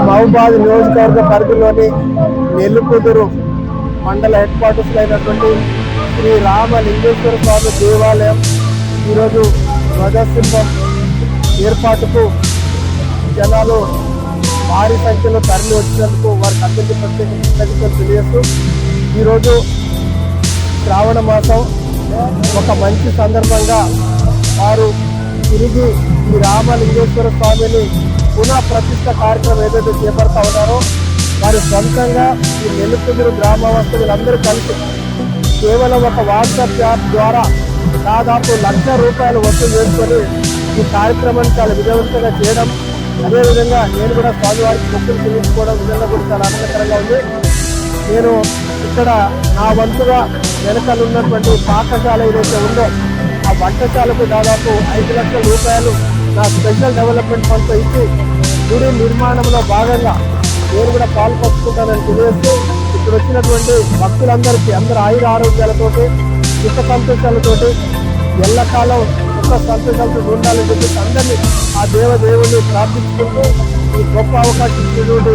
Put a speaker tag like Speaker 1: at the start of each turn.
Speaker 1: మహబాద్ నియోజకవర్గ పరిధిలోని నెల్లుకుదురు మండల హెడ్ క్వార్టర్స్లో అయినటువంటి శ్రీ రామలింగేశ్వర స్వామి దేవాలయం ఈరోజు ధ్వజసింహం ఏర్పాటుకు జనాలు భారీ సంఖ్యలో తరలి వచ్చినందుకు వారికి అందరికీ ప్రత్యేక కృతజ్ఞతలు తెలియజేస్తూ ఈరోజు శ్రావణ మాసం ఒక మంచి సందర్భంగా వారు తిరిగి ఈ రామలింగేశ్వర స్వామిని పునః ప్రతిష్ట కార్యక్రమం ఏదైతే చేపడతా ఉన్నారో వారి సొంతంగా ఈ నెల్లిపుదురు గ్రామవాసులందరూ కలిసి కేవలం ఒక వాట్సాప్ యాప్ ద్వారా దాదాపు లక్ష రూపాయలు వసూలు చేసుకొని ఈ కార్యక్రమాన్ని చాలా విజయవంతంగా చేయడం అదేవిధంగా నేను కూడా స్వామివారికి మొక్కులు చెల్లించుకోవడం విధంగా కూడా చాలా ఆనందకరంగా ఉంది. నేను ఇక్కడ నా వంతుగా వెనకాల ఉన్నటువంటి పాఠశాల ఏదైతే ఉందో ఆ వంటశాలకు దాదాపు ఐదు లక్షల రూపాయలు నా స్పెషల్ డెవలప్మెంట్ ఫండ్తో ఇచ్చి గుడి నిర్మాణంలో భాగంగా నేను కూడా పాల్పంచుకుంటానని తెలియజేస్తూ ఇక్కడ వచ్చినటువంటి భక్తులందరికీ అందరూ ఆయుర ఆరోగ్యాలతోటి సుఖ సంతోషాలతోటి ఎల్లకాలం సుఖ సంతోషాలతో ఉండాలని చెప్పేసి అందరినీ ఆ దేవదేవుని ప్రార్థించుకుంటూ ఈ గొప్ప అవకాశం ఇచ్చినటువంటి